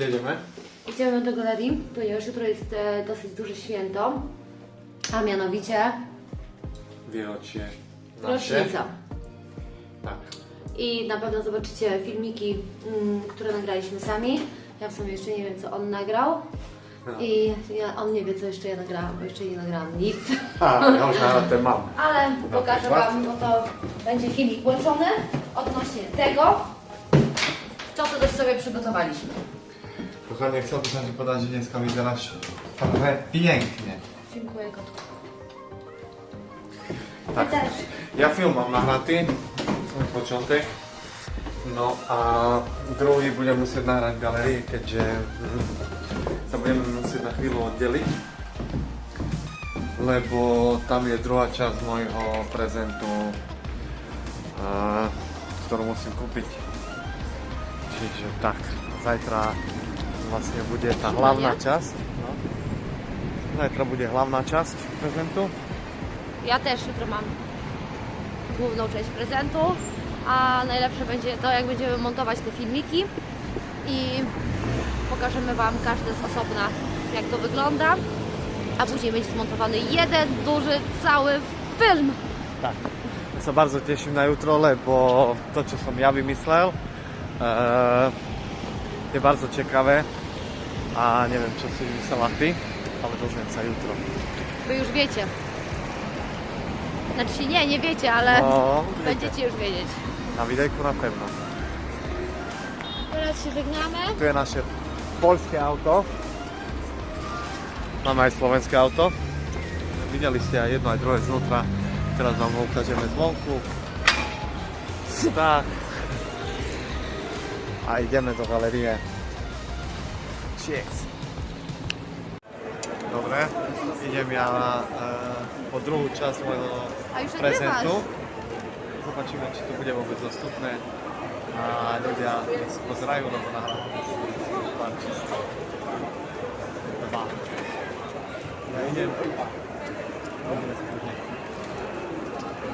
Jedziemy? Idziemy do galerii, ponieważ jutro jest e, dosyć duże święto, a mianowicie Wielocie nasze. rocznica. Tak. I na pewno zobaczycie filmiki, mm, które nagraliśmy sami. Ja w sumie jeszcze nie wiem, co on nagrał. No. I ja, on nie wie, co jeszcze ja nagrałam, bo jeszcze nie nagrałam nic. A, ja już tym mam. Ale pokażę przykład? Wam, bo to będzie filmik włączony odnośnie tego, co to też sobie przygotowaliśmy. Kochanie, chciałbym Ci podać, że dziecko mi teraz trochę pięknie. Dziękuję, kotku. Tak. Ty też. Ja film mam nahratý, początek. No a druhý budem musieť nahrať v galerii, keďže hm, sa budeme musieť na chvíľu oddeliť. Lebo tam je druhá časť môjho prezentu, a, ktorú musím kúpiť. Čiže tak, zajtra vlastne bude tá hlavná časť. No. Zajtra bude hlavná časť prezentu. Ja też jutro mam główną część prezentu, a najlepsze będzie to, jak będziemy montować te filmiki i pokażemy Wam każdy z osobna, jak to wygląda, a później będzie zmontowany jeden duży, cały film. Tak. Ja sa bardzo teším na jutro, lebo to, čo som ja vymyslel, eh, je bardzo ciekawe a neviem, čo si vymyslela ty, ale dozviem sa jutro. Wy już wiecie. Znaczy nie, nie wiecie, ale No, będziecie już wiedzieć. na videjku na pewno. Teraz się żegnamy. Tu je naše poľské auto. Máme aj slovenské auto. Videli ste aj jedno, aj druhé znútra. Teraz vám ho ukážeme zvonku. Tak. A ideme do galerie. Cheers. Dobre, idem ja e, po druhú časť już prezentu. Zobačíme, či to bude vôbec dostupné. A ľudia nás pozerajú, lebo nahrám pár čísel. Dva. Ja idem.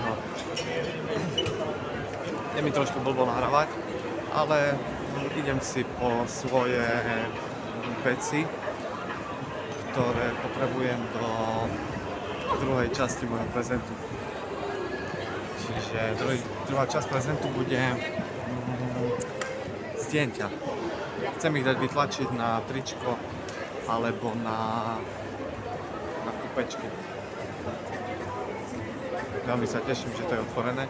No. Je mi trošku blbo nahrávať, ale idem si po svoje veci, ktoré potrebujem do druhej časti môjho prezentu. Čiže druhý, druhá časť prezentu bude mm. Chcem ich dať vytlačiť na tričko alebo na, na kupečky. Veľmi sa teším, že to je otvorené.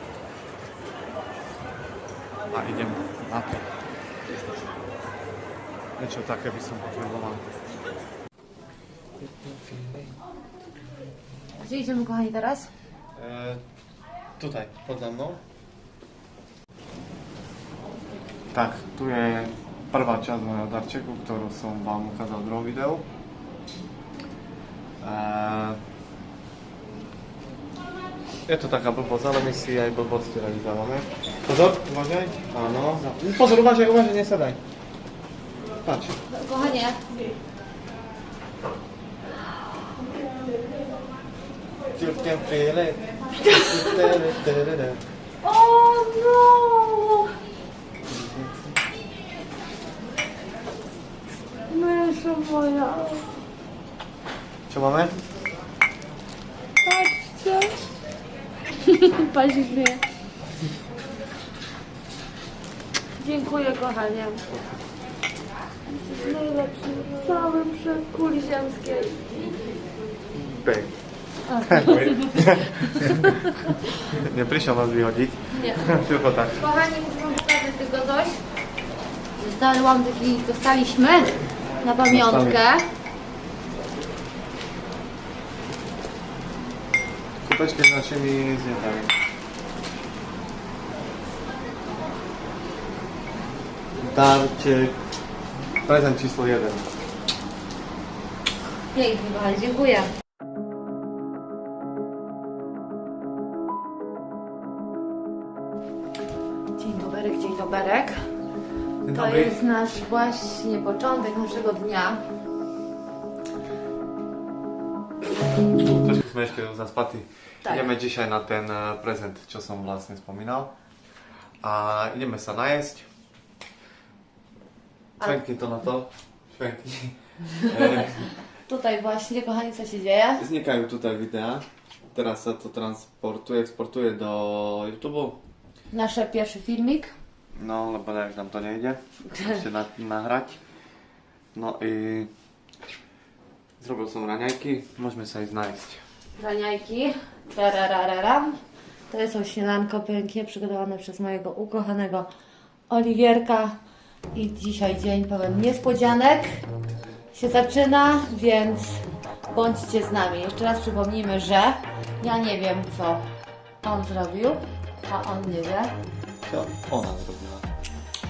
A idem na to. Niečo také by som potreboval. Gdzie idziemy, kochani, teraz? E, tutaj, poza mną. Tak, tu je prvá časť mojho darčeku, ktorú som vám ukázal v druhom videu. E, je to taká blbosť, ale my si aj blbosti radi dávame. Pozor, uvažaj. Áno. Pozor, uvažaj, uvažaj, nesadaj. Patrz. Kochanie, feel it. O no! Mysza moja, Co mamy? patrzcie. Pan się śmieje. Dziękuję kochanie. Najlepszy w całym przekuli ziemskiej. Bang. Nie prišiel nás vyhodiť, Nie. tylko tak. Kochani, muszę pokazać tylko coś. Dostałam taki, dostaliśmy na pamiątkę. Kupeczki z naszymi zdjęciami. Darcie. Prezent číslo 1. Pięknie, kochani, dziękuję. Dzień dobry, dzień doberek. Dzień To dobry. jest nasz właśnie początek naszego dnia. Trošku sme ešte zaspatí. Tak. Ideme dzisiaj na ten e, prezent, čo som vlastne spomínal. A ideme sa najesť. Szwęki to na to. Szwęki. E, Tutaj właśnie, kochani, co się dzieje? Znikają tutaj wideo. Teraz ja to transportuję, eksportuję do YouTube'u. Nasz pierwszy filmik. No, no bo jak nam to nie idzie, muszę się na, nagrać. No i zrobił są raniajki, możemy sobie znaleźć. Raniajki. Tararararam. To jest śniadanko pięknie przygotowane przez mojego ukochanego Oliwierka. I dzisiaj dzień pełen niespodzianek się zaczyna, więc bądźcie z nami. Jeszcze raz przypomnijmy, że ja nie wiem, co on zrobił, a on nie wie, Co ona zrobiła?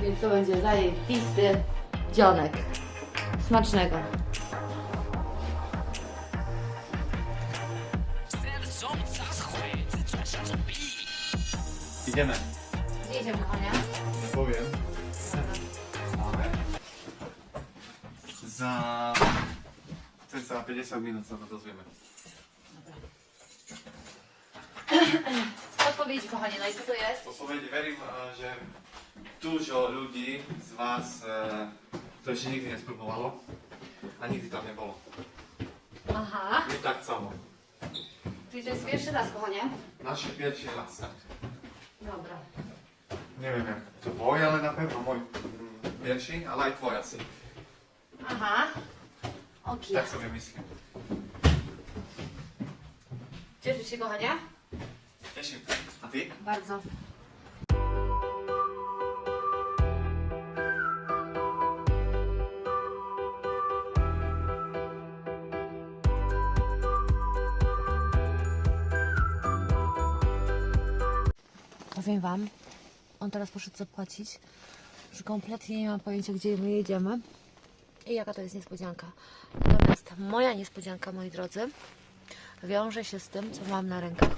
więc to będzie zajebisty dzionek. Smacznego. Idziemy. Gdzie idziemy, kochania? Nie powiem. Za cca 50 minút sa to dozvieme. Odpowiedź, kochanie, no i co to jest? Odpowiedź, verím, eh, že dużo ľudí z vás e, to ešte nikdy nespróbowalo a nikdy tam nebolo. Aha, My tak samo. czyli to jest pierwszy raz, kochanie. Naše pierwszy raz. Tak. Dobra. Neviem, jak tvoj, ale na pewno môj mm, pierwszy, ale aj tvoj asi. Aha. Okej. Tak sobie myślę. Cieszysz się, kochanie? Cieszę. A ty? Bardzo. Powiem Wam, on teraz poszedł zapłacić, że kompletnie nie mam pojęcia, gdzie my jedziemy i jaka to jest niespodzianka. Natomiast moja niespodzianka, moi drodzy, wiąże się z tym, co mam na rękach.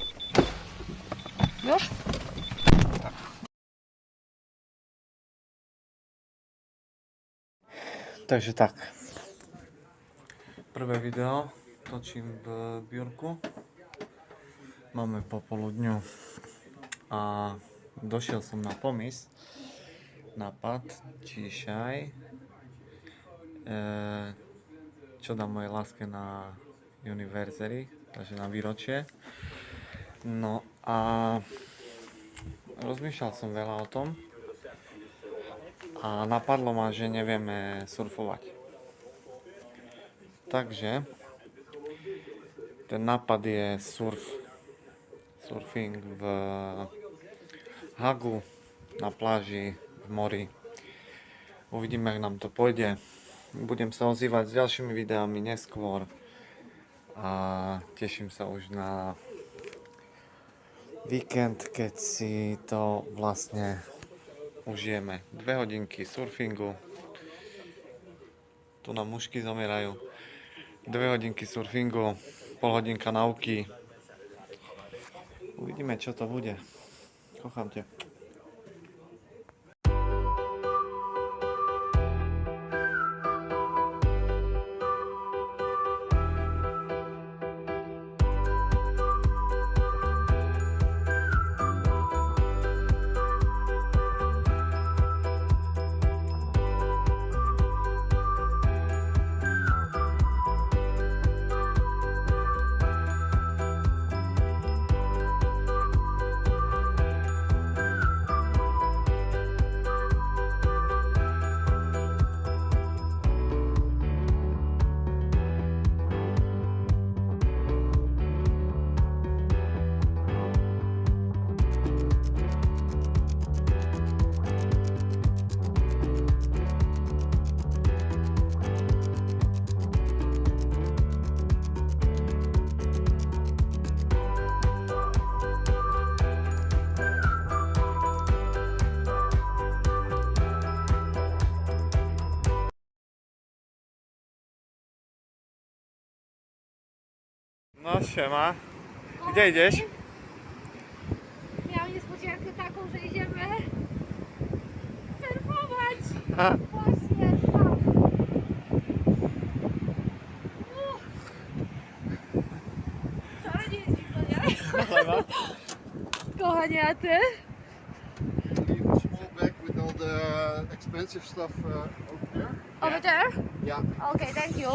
Już? Takže tak. Prvé video točím v biurku. Máme popoludňu a došiel som na pomysł, napad dzisiaj, čo dám mojej láske na univerzary, takže na výročie. No a rozmýšľal som veľa o tom, a napadlo ma, že nevieme surfovať. Takže ten nápad je surf, surfing v Hagu, na pláži, v mori. Uvidíme, jak nám to pôjde. Budem sa ozývať s ďalšími videami neskôr a teším sa už na víkend, keď si to vlastne užijeme. Dve hodinky surfingu. Tu nám mužky zomierajú. Dve hodinky surfingu, pol hodinka nauky. Uvidíme, čo to bude. Kochám ťa. No siema. Gdzie idziesz? Miałam niespodziankę taką, że idziemy surfować. A, Właśnie tam. Uff. Wcale nie jest zimno, nie? Kochanie, a ty? Even small back with all the expensive stuff uh, over there. Over there? Yeah. Okej, thank you.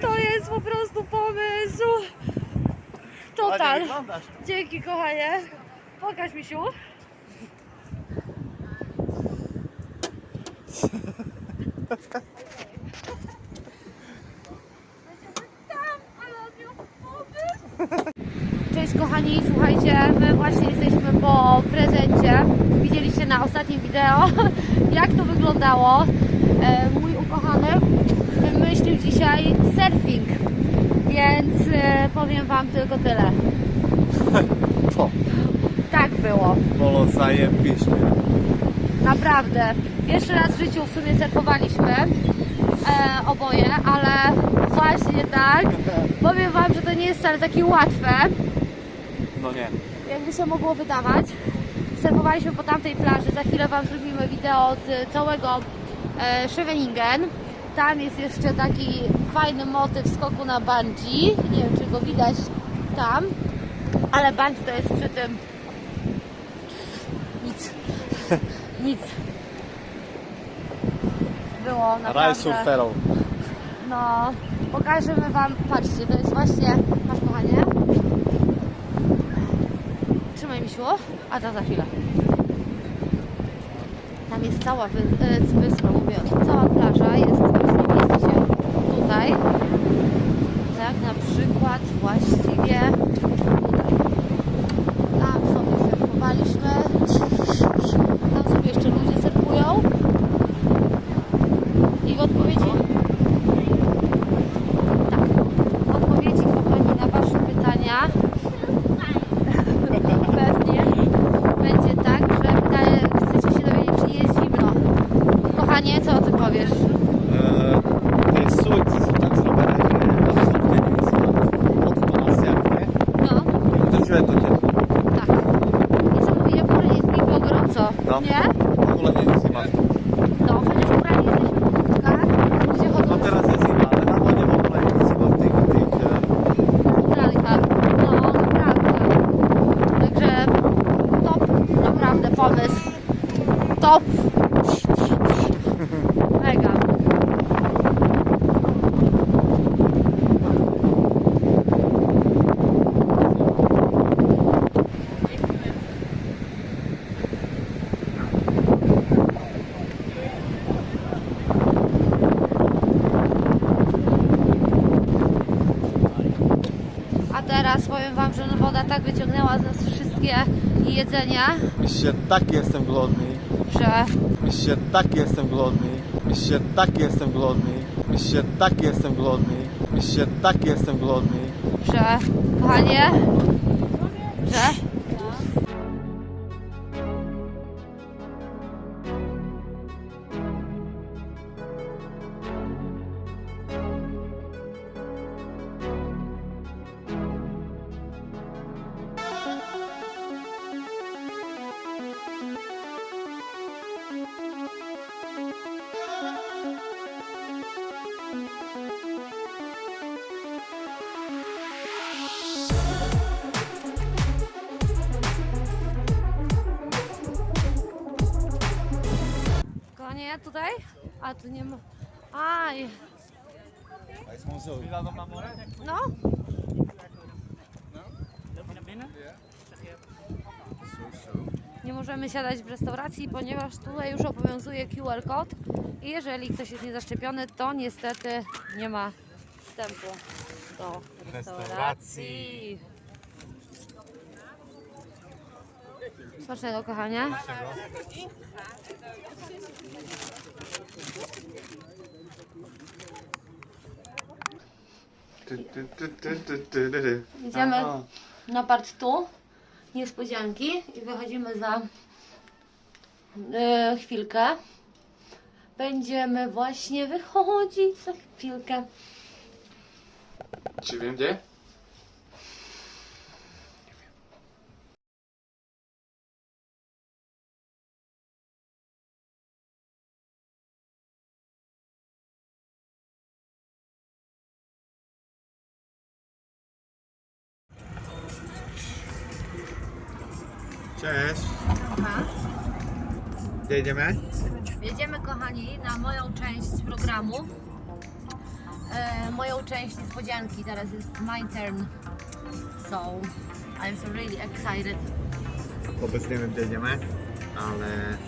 To jest po prostu pomysł. Total. Dzięki, kochanie. Pokaż, misiu. Cześć kochani, słuchajcie, my właśnie jesteśmy po prezencie. Widzieliście na ostatnim wideo, jak to wyglądało. E, mój ukochany wymyślił dzisiaj surfing, więc e, powiem Wam tylko tyle. To Tak było, było zajebiście. naprawdę. Pierwszy raz w życiu w sumie surfowaliśmy e, oboje, ale właśnie tak. Powiem Wam, że to nie jest wcale takie łatwe. No nie. jakby się mogło wydawać. Surfowaliśmy po tamtej plaży, za chwilę Wam zrobimy wideo z całego e, Scheveningen. Tam jest jeszcze taki fajny motyw skoku na bungee. Nie wiem, czy go widać tam, ale bungee to jest przy tym nic. nic. Było Raj naprawdę... surferą. No, pokażemy Wam, patrzcie, to jest właśnie, masz kochanie? Trzymaj mi siło, a to za chwilę. Tam jest cała wy, e, wyspa, mówię, cała plaża jest właśnie tutaj. Tak, na przykład właściwie tutaj. Tam sobie surfowaliśmy. Tam sobie jeszcze ludzie surfują. I w odpowiedzi tak. Odpowiedzi, kochani, na Wasze pytania pewnie będzie tak, że pytanie, chcecie się dowiedzieć, czy jest zimno. Kochanie, co o tym powiesz? Eee, to jest słońce, są tak zrobione, że absolutnie nie jest od to nas jak, nie? No, I uderzyłem to cię. tak. Niesamowicie, w ogóle jest mi było gorąco, No. nie? W ogóle nie jest zima. No, chociaż ubrani jesteśmy w kurtkach, ludzie No chodzą teraz jest zima, ale na to nie w ogóle nie jest zima w tych, tych e, w krankach. No, naprawdę. Także top, naprawdę pomysł. Top. Mega. A teraz powiem Wam, że woda tak wyciągnęła z nas wszystkie jedzenia, Myślę, tak jestem głodny. że Myślę, tak jestem głodny. Myślę, tak jestem głodny. Myślę, tak jestem głodny. Myślę, tak jestem głodny. że kochanie, że tutaj, a tu nie ma, aj, no, nie możemy siadać w restauracji, ponieważ tutaj już obowiązuje QR kod i jeżeli ktoś jest niezaszczepiony, to niestety nie ma wstępu do restauracji. Smacznego, kochanie. Ty, ty, ty, ty, ty, ty, ty. Idziemy Aha. na part tu, niespodzianki i wychodzimy za e, chwilkę. Będziemy właśnie wychodzić za chwilkę. Czy wiem gdzie? Cześć. Aha. Jedziemy? Jedziemy, kochani, na moją część programu. E, moją część niespodzianki. Teraz jest my turn. So, I'm so really excited. Wobec nie wiem gdzie jedziemy, ale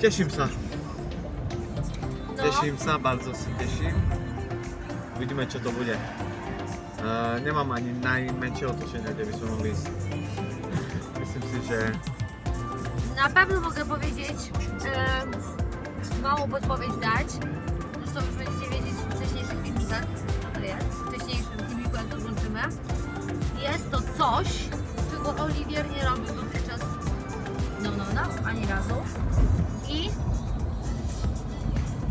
cieszym się. No, Cieszym się, bardzo się cieszym. Widzimy co to będzie. E, nie mam ani najmniejszego otoczenia, gdzie byśmy mogli iść. Myślę si, że na pewno mogę powiedzieć, e, małą podpowiedź dać. Zresztą już będziecie wiedzieć w wcześniejszych filmikach, co to jest. W wcześniejszym filmiku, jak to włączymy. Jest to coś, czego Oliwier nie robił dotychczas. No, no, no, ani razu. I...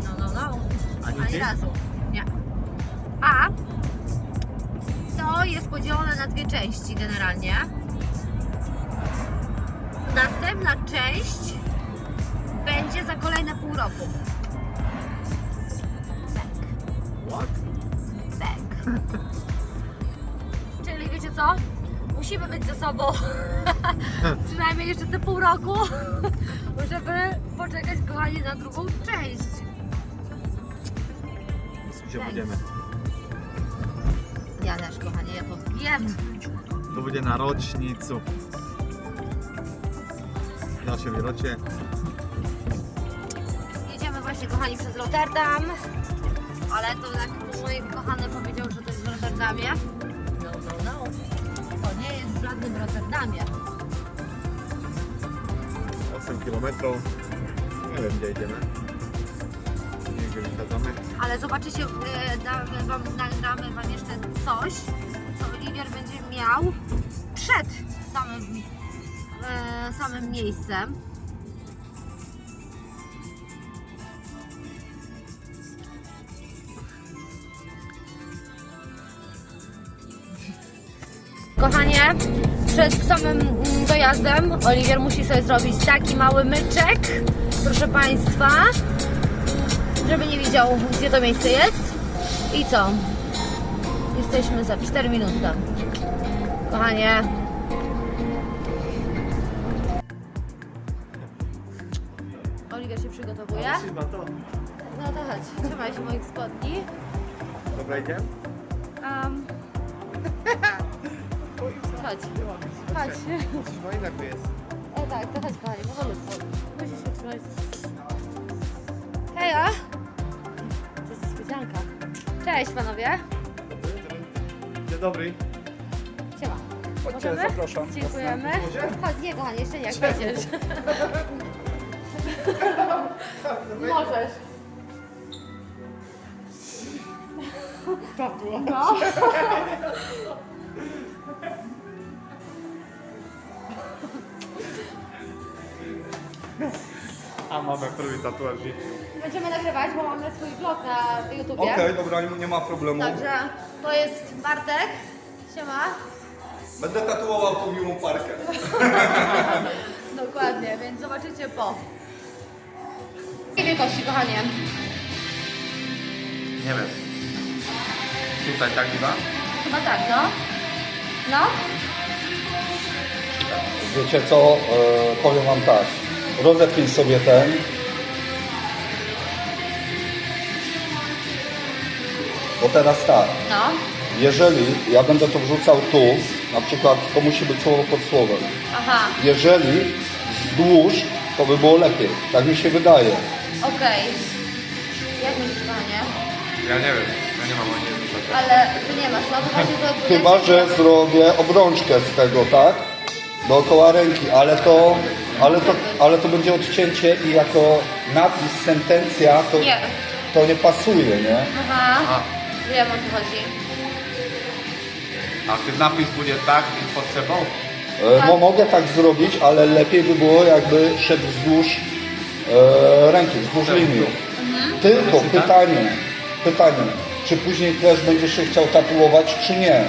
No, no, no. Ani Ani razu. Nie. A to jest podzielone na dwie części generalnie. Następna część będzie za kolejne pół roku. What? Tak. Czyli wiecie co? Musimy być ze sobą przynajmniej jeszcze te pół roku, żeby poczekać kochani na drugą część. Tak. będziemy. Ja też kochanie, ja to wiem. To będzie na rocznicu. Wielocie. Jedziemy właśnie kochani przez Rotterdam. Ale to jak mój kochany powiedział, że to jest w Rotterdamie. No, no, no. To nie jest w żadnym Rotterdamie. 8 km. Nie wiem gdzie idziemy. Nie wiem, wysadzamy. Ale zobaczycie, e, damy wam, nagramy wam jeszcze coś, co Oliwier będzie miał przed samym, e, samym miejscem. Kochanie, przed samym dojazdem Oliwier musi sobie zrobić taki mały myczek, proszę Państwa, żeby nie wiedział, gdzie to miejsce jest. I co? Jesteśmy za 4 minuty. Kochanie. Oliwier się przygotowuje. To. No to chodź, trzymaj się moich spodni. Dobra, idziemy? Um, chodź, chodź. Coś fajnego jest. O tak, to chodź kochanie, powolutku. Musisz się trzymać. Heja! To jest niespodzianka. Cześć panowie. Dzień dobry. Siema. Chodźcie, Możemy? zapraszam. Dziękujemy. Chodź, nie kochanie, jeszcze nie, jak będziesz. Możesz. No. A mamy prawie tatuaż w życiu. Będziemy nagrywać, bo mamy swój vlog na YouTubie. Okej, dobra, nie nie ma problemu. Także to jest Bartek. Siema. Będę tatuował tą miłą parkę. Dokładnie, więc zobaczycie po. Jakiej wielkości, kochanie? Nie wiem. Tutaj tak chyba? Chyba tak, no. No? Wiecie co, e, powiem wam tak. Rozepnij sobie ten. Bo teraz tak, No. jeżeli ja będę to wrzucał tu, na przykład to musi być słowo pod słowem. Aha, Jeżeli wzdłuż, to by było lepiej. Tak mi się wydaje. Okej. Jak myślisz, kochanie? Ja nie wiem. Ja nie mam ani. Ale ty nie masz, no to właśnie to... Chyba, że zrobię obrączkę z tego, tak? Dookoła ręki, ale to, ale to, ale to będzie odcięcie i jako napis, sentencja, to Nie. to nie pasuje, nie? Aha, A, wiem o co chodzi. a czy napis będzie tak i pod sobą? E, No mogę tak zrobić, ale lepiej by było jakby szedł wzdłuż e, ręki, wzdłuż linii. Tylko pytanie, pytanie, czy później też będziesz się chciał tatuować, czy nie?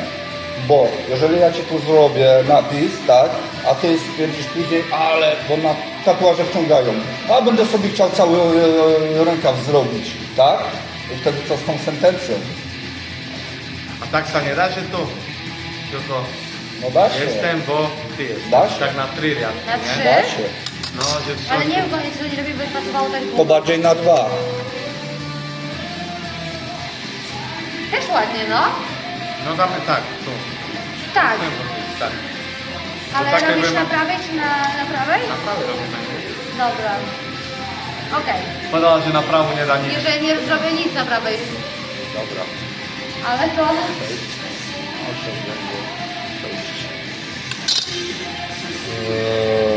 Bo jeżeli ja Ci tu zrobię napis, tak, a Ty stwierdzisz później, ale, bo na tatuaże wciągają, a będę sobie chciał cały e, rękaw zrobić, tak? I wtedy co z tą sentencją? A tak się nie da się tu. Tylko No da się. jestem, bo ty jesteś. Da się. Tak na tryliard. Na nie? trzy. Da się. No, Ale nie wiem, koniec, że nie lepiej by pasowało tak To długo. bardziej na dwa. Też ładnie, no. No damy tak, tu. Tak, Tak. ale takie robisz by- na prawej czy na, na prawej? Naprawdę robimy. Dobra. Okej. Podała, że na prawo nie da nic. Że nie zrobię nic na prawej, Dobra. ale to... Eee,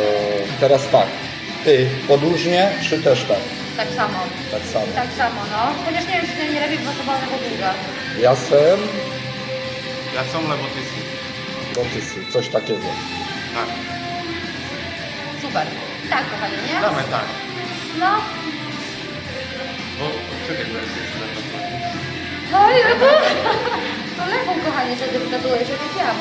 teraz tak. Ty podłużnie, czy też tak? Tak samo. Tak samo. Tak samo, no. Chociaż nie wiem, czy nie lepiej pasowało na podługa. Jasem, Ja są lebo ty si. dotysy, coś takiego. Tak. Super. Tak, kochanie, nie? Damy tak. No. Bo czekaj, bo jest lepo. No i to... To lewą, kochanie, wtedy wygadujesz, jak ja.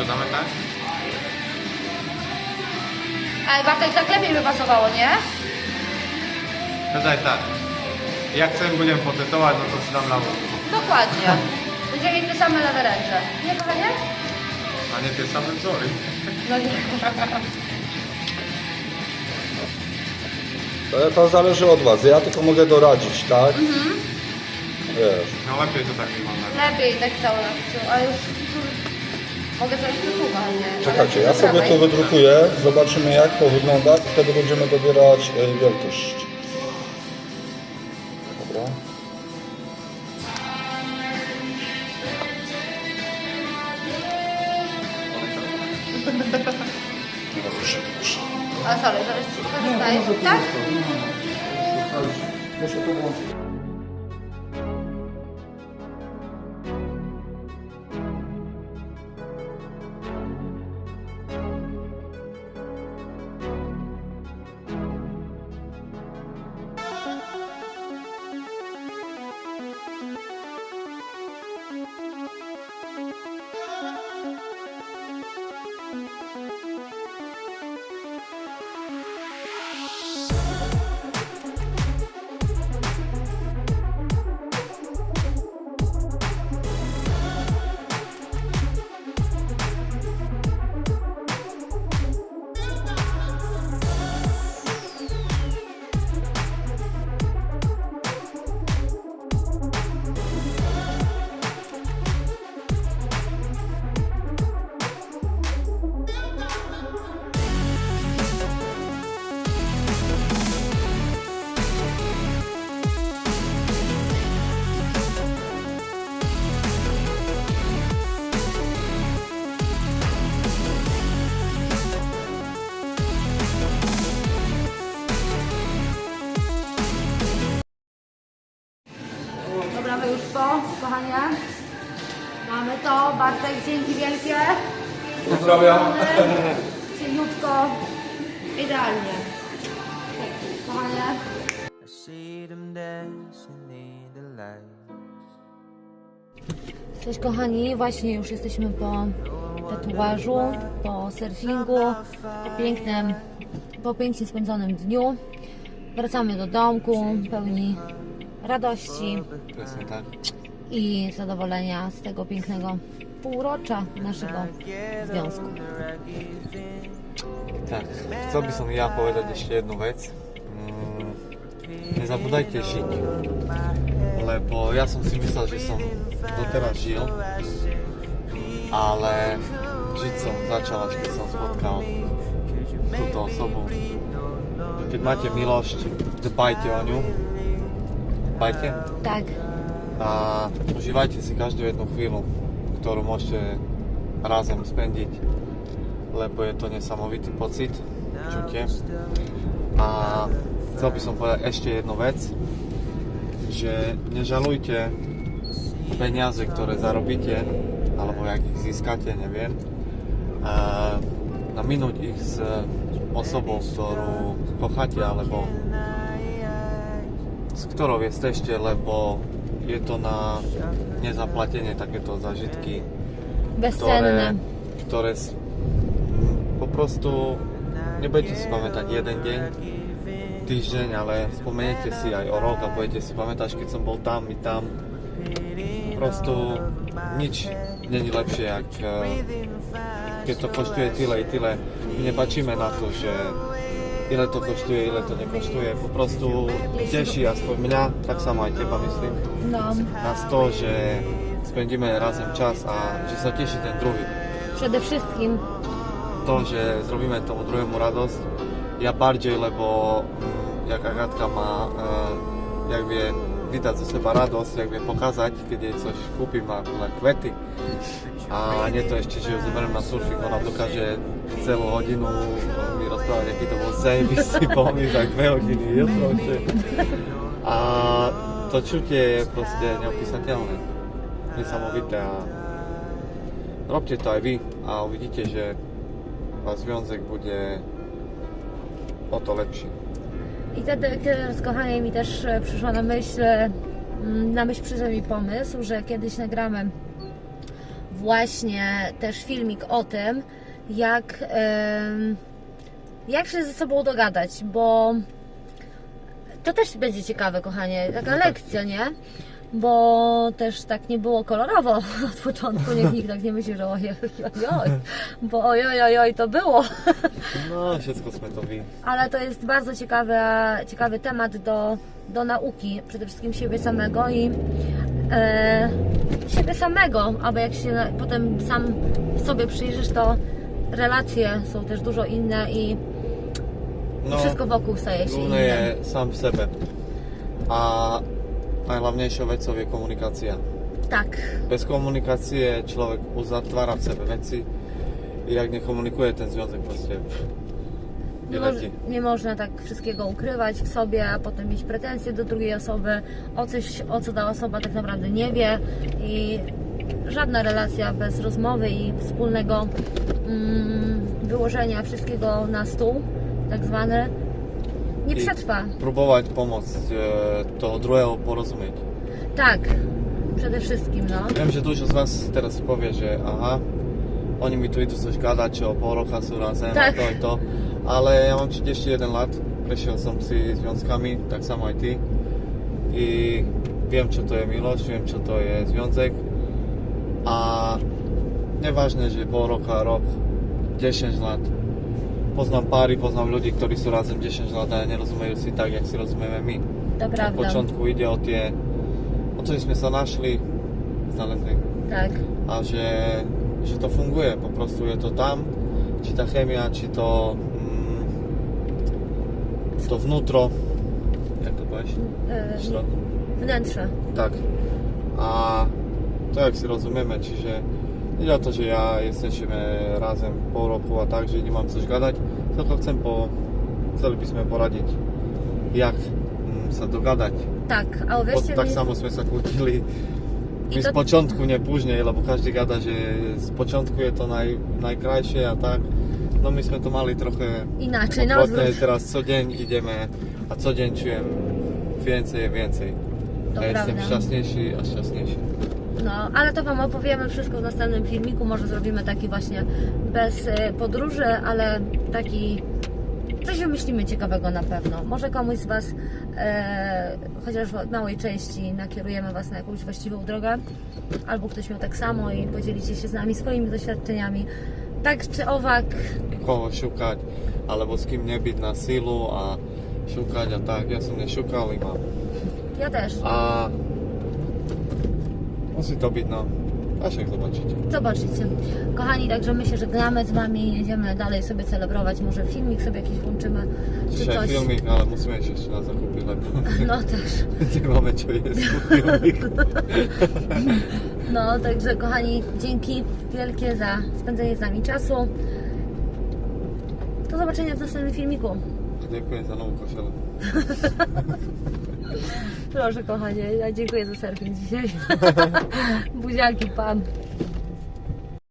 Co damy tak? Ale Bartek tak lepiej by pasowało, nie? Daj tak. Jak chcę będziemy potetować, no to ci dam lawą. Dokładnie. Będziemy mieć te same lewe ręce. Nie, kochanie? A nie te same wzory. No nie. To, to zależy od was. Ja tylko mogę doradzić, tak? Wiesz. No lepiej to tak wygląda. Lepiej tak cały raz. A już... Mogę zrobić kochanie. Czekajcie, ja sobie to wydrukuję, zobaczymy jak to wygląda, wtedy będziemy dobierać e, wielkość. To. Bartek, dzięki wielkie. Pozdrawiam. Cieniutko. Idealnie. Kochanie. Cześć kochani, właśnie już jesteśmy po tatuażu, po surfingu, po pięknym, po pięknie spędzonym dniu. Wracamy do domku pełni radości tak. I zadowolenia z tego pięknego półrocza naszego związku. Tak, chcel by som ja povedať ešte jednu vec. Mm, nezabúdajte žiť, lebo ja som si myslel, že som doteraz žil, ale žiť som začal až keď som spotkal túto osobu. Keď máte milosť, dbajte o ňu, dbajte Tak, a užívajte si každú jednu chvíľu, ktorú môžete razem spendiť, lebo je to nesamovitý pocit, čutie. A chcel by som povedať ešte jednu vec, že nežalujte peniaze, ktoré zarobíte, alebo jak ich získate, neviem, a na minúť ich s osobou, ktorú kocháte, alebo s ktorou jestešte, lebo je to na nezaplatenie takéto zažitky, bezcenne. ktoré, ktoré s- po prostu nebudete si pamätať jeden deň, týždeň, ale spomeniete si aj o rok a budete si pamätať, keď som bol tam i tam, Po prostu nic nie jest lepsze jak e, keď to kosztuje tyle i tyle. My patrzymy na to, że ile to kosztuje, ile to nie kosztuje. Po prostu cieszy aspoň mňa, tak samo teba myslím, No, nás to, že spędzimy razem czas, a że teší ten druhý. przede wszystkim To, že zrobíme tomu druhému radosť, ja bardziej, lebo mm, jak Agatka má, e, jak vie vydať zo seba radosť, jak vie pokazať, keď jej coś kúpim a len kvety. A nie to ešte, že ju zoberiem na surfing, ona dokáže celú hodinu mi rozprávať, aký to bol zajebistý pomysl, tak dve hodiny, je to, že... A to čutie je proste neopísateľné, niesamowité a robte to aj vy a uvidíte, že váš związek bude o to lepší. I wtedy, kiedy z kochaniem mi też e, przyszła na myśl, mm, na myśl przyszedł mi pomysł, że kiedyś nagramy właśnie też filmik o tym, jak, jak się ze sobą dogadać, bo to też będzie ciekawe, kochanie, taka lekcja, nie? Bo też tak nie było kolorowo od początku, niech nikt tak nie myśli, że ojoj, ojoj, bo ojoj, ojoj, to było. No, všetko sme to vy. Ale to jest bardzo ciekawy, ciekawy temat do, do nauki, przede wszystkim siebie samego i e, siebie samego, aby jak się potem sam sobie przyjrzysz, to relacje są też dużo inne i No, wszystko wokół staje się inne. sám v sebe. A najhlavnejšou vecou je komunikácia. Tak, Bez komunikácie človek uzatvára v sebe veci i jak nekomunikuje ten związek proste. Nie, nie moż, nie można tak wszystkiego ukrywać w sobie, a potem mieć pretensje do drugiej osoby. O coś, o co ta osoba tak naprawdę nie wie i żadna relacja bez rozmowy i wspólnego mm, wyłożenia wszystkiego na stół, tak zwane, nie przetrwa. Próbować pomôcť e, toho druhého porozumieť. Tak, przede wszystkim, no. Viem, že dużo z vás teraz povie, že aha, oni mi tu idú coś gadať, o pol roka sú razem Tak. to i to. Ale ja mám 31 lat, prešiel som si związkami, tak samo aj ty. I wiem, čo to je milosť, wiem, čo to je związek. A nevážne, že pol roka, rok, 10 lat. Poznám páry, poznám ľudí, ktorí sú razem 10 lat a nerozumejú si tak, jak si rozumieme my. To Na prawda. początku ide o tie, o sme sa našli, znaleźli Tak, a že, že to funguje, po prostu je to tam, či ta chemia, či to mm, to vnútro, jak to powiesz? e, Środ- wnętrze. Tak. A to jak si rozumiemy, čiže ide o to, že ja jesteśmy razem pol roku a tak, že nemám coś gadať, tylko chcem po, chceli by sme poradiť, jak mm, sa dogadať. Tak, a Bo uwierzcie tak mi, samo sme sa kłócili. I My to- z początku, nie później, lebo každý gada, že z początku je to naj, najkrajšie a tak. No my sme to mali trochę inaczej, odwrót. Teraz co dzień idziemy, a co dzień czuję więcej i więcej. To ja jestem prawda. szczęśniejszy, a szczęśniejszy. No, ale to Wam opowiemy wszystko w następnym filmiku. Może zrobimy taki właśnie bez e, podróży, ale taki. Coś wymyślimy ciekawego na pewno. Może komuś z Was, e, chociaż w małej części, nakierujemy Was na jakąś właściwą drogę, albo ktoś miał tak samo i podzielicie się z nami swoimi doświadczeniami. Tak czy owak, Koho šukať, alebo s kým nebyť na silu a šukať a tak. Ja som nešukal i mám. ja też. A musí to byť, no. A však zobačíte. Zobaczycie. Kochani, także my się żegnamy z Wami, jedziemy dalej sobie celebrować. Może filmik sobie jakiś włączymy, czy Dzisiaj coś. filmik, ale musíme ísť ešte na zakupy, lebo No też. nemáme čo jesť. Filmik. No, także kochani, dzięki wielkie za spędzenie z nami czasu. Do zobaczenia w następnym filmiku. Ďakujem za novú košelu. Proszę kochanie, ja dziękuję za surfing dzisiaj. Buziaki, pan.